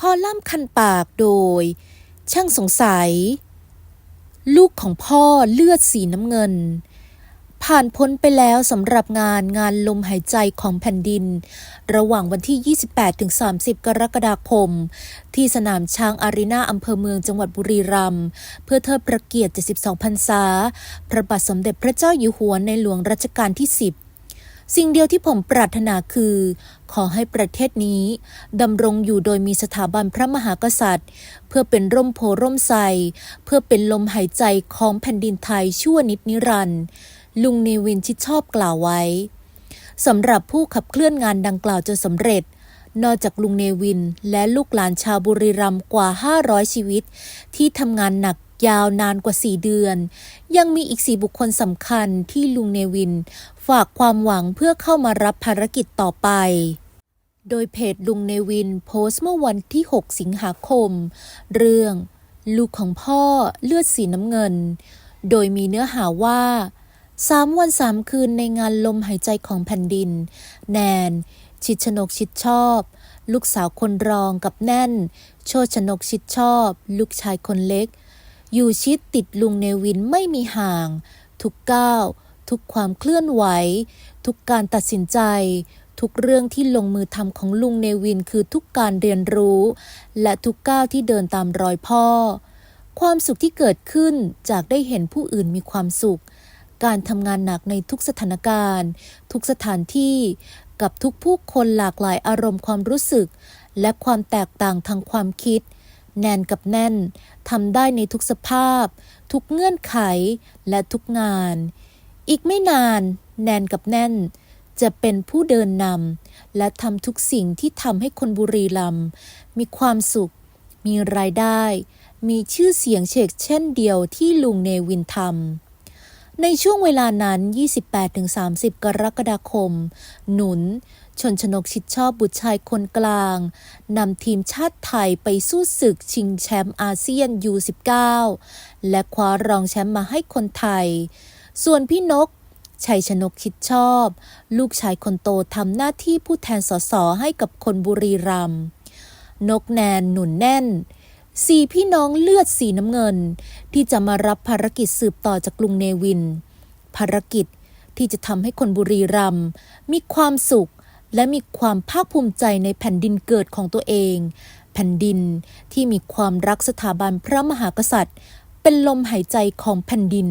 คอลัมน์คันปากโดย ช่างสงสัย ลูกของพ่อเลือดสีน้ำเงิน ผ่านพ้นไปแล้วสำหรับงานงานลมหายใจของแผ่นดิน ระหว่างวันที่ 28-30 กรกฎาคม ที่สนามช้างอารีนาอำเภอเมืองจังหวัดบุรีรัมย์เพื่อเทิดพระเกียรติ 72 พรรษา พระบาทสมเด็จพระเจ้าอยู่หัวในหลวงรัชกาลที่ 10 สิ่งเดียวที่ผมปรารถนาคือ ขอให้ประเทศนี้ดำรงอยู่โดยมีสถาบันพระมหากษัตริย์ เพื่อเป็นร่มโพร่มไทรเพื่อเป็นลมหายใจของแผ่นดินไทยชั่วนิดนิรันดร์ลุงเนวินชิดชอบกล่าวไว้สำหรับผู้ขับเคลื่อนงานดังกล่าวจนสำเร็จ นอกจากลุงเนวินและลูกหลานชาวบุรีรัมย์กว่า 500 ชีวิต ที่ทำงานหนัก ยาวนานกว่า 4 เดือน ยังมีอีก 4 บุคคลสำคัญที่ลุงเนวิน ฝากความหวังเพื่อเข้ามารับภารกิจต่อไป โดยเพจลุงเนวินโพสต์เมื่อวันที่ 6 สิงหาคม เรื่อง ลูกของพ่อเลือดสีน้ำเงิน โดยมีเนื้อหาว่าสามวันสามคืนในงานลมหายใจของแผ่นดิน แนน ชิดชนกชิดชอบ ลูกสาวคนรองกับแน่น โชดชนกชิดชอบ ลูกชายคนเล็ก อยู่ชิดติดลุงเนวินไม่มีห่าง ทุกก้าว ทุกความเคลื่อนไหว ทุกการตัดสินใจ ทุกเรื่องที่ลงมือทำของลุงเนวินคือทุกการเรียนรู้ และทุกก้าวที่เดินตามรอยพ่อ ความสุขที่เกิดขึ้นจากได้เห็นผู้อื่นมีความสุข การทำงานหนักในทุกสถานการณ์ ทุกสถานที่กับทุกผู้คนหลากหลายอารมณ์ความรู้สึก และความแตกต่างทางความคิด แนนกับแน่นทำได้ในทุกสภาพ ทุกเงื่อนไขและทุกงาน อีกไม่นาน แนนกับแน่น จะเป็นผู้เดินนำและทำทุกสิ่งที่ทำให้คนบุรีรัมย์มีความสุข มีรายได้ มีชื่อเสียงเฉกเช่นเดียวที่ลุงเนวินทำ ในช่วงเวลานั้น 28-30 กรกฎาคม หนุน ชนชนกชิดชอบบุตรชายคนกลาง นำทีมชาติไทยไปสู้ศึกชิงแชมป์อาเซียน U19 และคว้ารองแชมป์มาให้คนไทย ส่วนพี่นกชัยชนกคิดชอบ ลูกชายคนโตทำหน้าที่ผู้แทนสสให้กับคนบุรีรัมย์นกแนนหนุนแน่น สี่พี่น้องเลือดสีน้ำเงิน ที่จะมารับภารกิจสืบต่อจากลุงเนวิน ภารกิจที่จะทำให้คนบุรีรัมย์มีความสุขและมีความภาคภูมิใจในแผ่นดินเกิดของตัวเอง แผ่นดินที่มีความรักสถาบันพระมหากษัตริย์ เป็นลมหายใจของแผ่นดิน